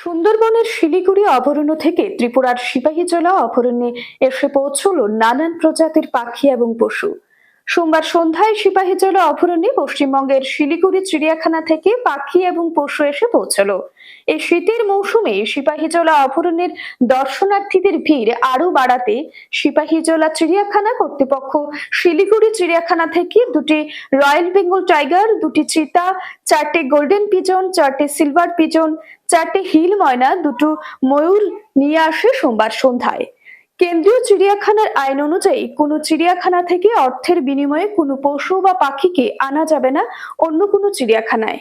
সুন্দরবনের শিলিগুড়ি অভরণ্য থেকে ত্রিপুরার সিপাহীজলা অভয়ারণ্যে এসে পৌঁছল নানান প্রজাতির পাখি এবং পশু। সোমবার সন্ধ্যায় সিপাহীজলা অভয়ারণ্যে পশ্চিমবঙ্গের শিলিগুড়ি চিড়িয়াখানা থেকে পাখি এবং পশু এসে পৌঁছলো। এই শীতের মৌসুমে সিপাহীজলা অভয়ারণ্যের দর্শনার্থীদের ভিড় আরও বাড়াতে সিপাহীজলা চিড়িয়াখানা কর্তৃপক্ষ শিলিগুড়ি চিড়িয়াখানা থেকে দুটি রয়্যাল বেঙ্গল টাইগার, দুটি চিতা, চারটে গোল্ডেন পিজন, চারটে সিলভার পিজন, চারটে হিল ময়না, দুটো ময়ূর নিয়ে আসে সোমবার সন্ধ্যায়। কেন্দ্রীয় চিড়িয়াখানার আইন অনুযায়ী কোনো চিড়িয়াখানা থেকে অর্থের বিনিময়ে কোনো পশু বা পাখিকে আনা যাবে না অন্য কোনো চিড়িয়াখানায়।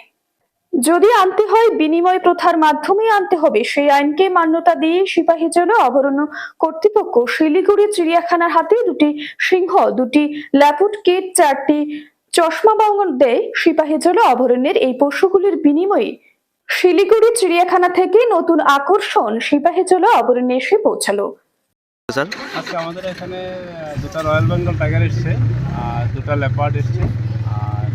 যদি আনতে হয়, বিনিময় প্রথার মাধ্যমে আনতে হবে। সেই আইনকে মান্যতা দিয়ে সিপাহী সিপাহীজলা অভয়ারণ্য কর্তৃপক্ষ শিলিগুড়ি চিড়িয়াখানার হাতে দুটি সিংহ, দুটি ল্যাপুট কেট, চারটি চশমা বাঙন দেয় সিপাহীজলা অভয়ারণ্যের এই পশুগুলির বিনিময়ে। শিলিগুড়ি চিড়িয়াখানা থেকে নতুন আকর্ষণ সিপাহীজলা অভয়ারণ্যে এসে পৌঁছালো। স্যার? আজকে আমাদের এখানে দুটো রয়্যাল বেঙ্গল টাইগার এসছে আর দুটো লেপার্ড এসছে আর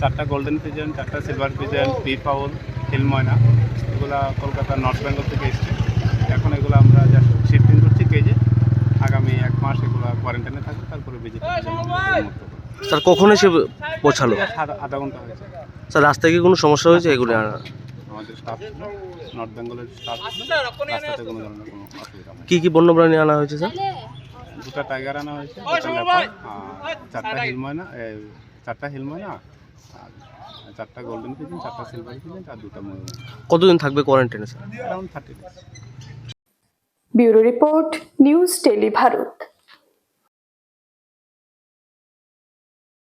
চারটা গোল্ডেন পিজন চারটা silver pigeon P Paul hill ময়না এগুলা কলকাতা নর্থ বেঙ্গল থেকে এসছে। এখন এগুলো আমরা জাস্ট শিফটিং করছি কেজে আগামী এক মাস এগুলো কোয়ারেন্টাইনে থাকবে তারপরে ভিজিট স্যার কখন এসে পৌঁছালো? আধা ঘণ্টা হয়েছে। স্যার রাস্তায় কি কোনো সমস্যা হয়েছে এগুলো? আমাদের স্টাফ ছিল নর্থ বেঙ্গলের স্টাফ ছিল রাস্তাতে কোনো ধরনের কোনো অসুবিধা নেই কি কি বন্যপ্রাণী আনা হয়েছে স্যার? দুটো টাইগার আনা হয়েছে দুটো লেপার্ড আর চারটা হিল ময়না চারটা হিল ময়না আর চারটা গোল্ডেন পিজন চারটা সিলভার পিজন আর দুটো ময়ূর। কতদিন থাকবে কোয়ারেন্টাইনে sir? Around thirty days bureau report news tele Bharat.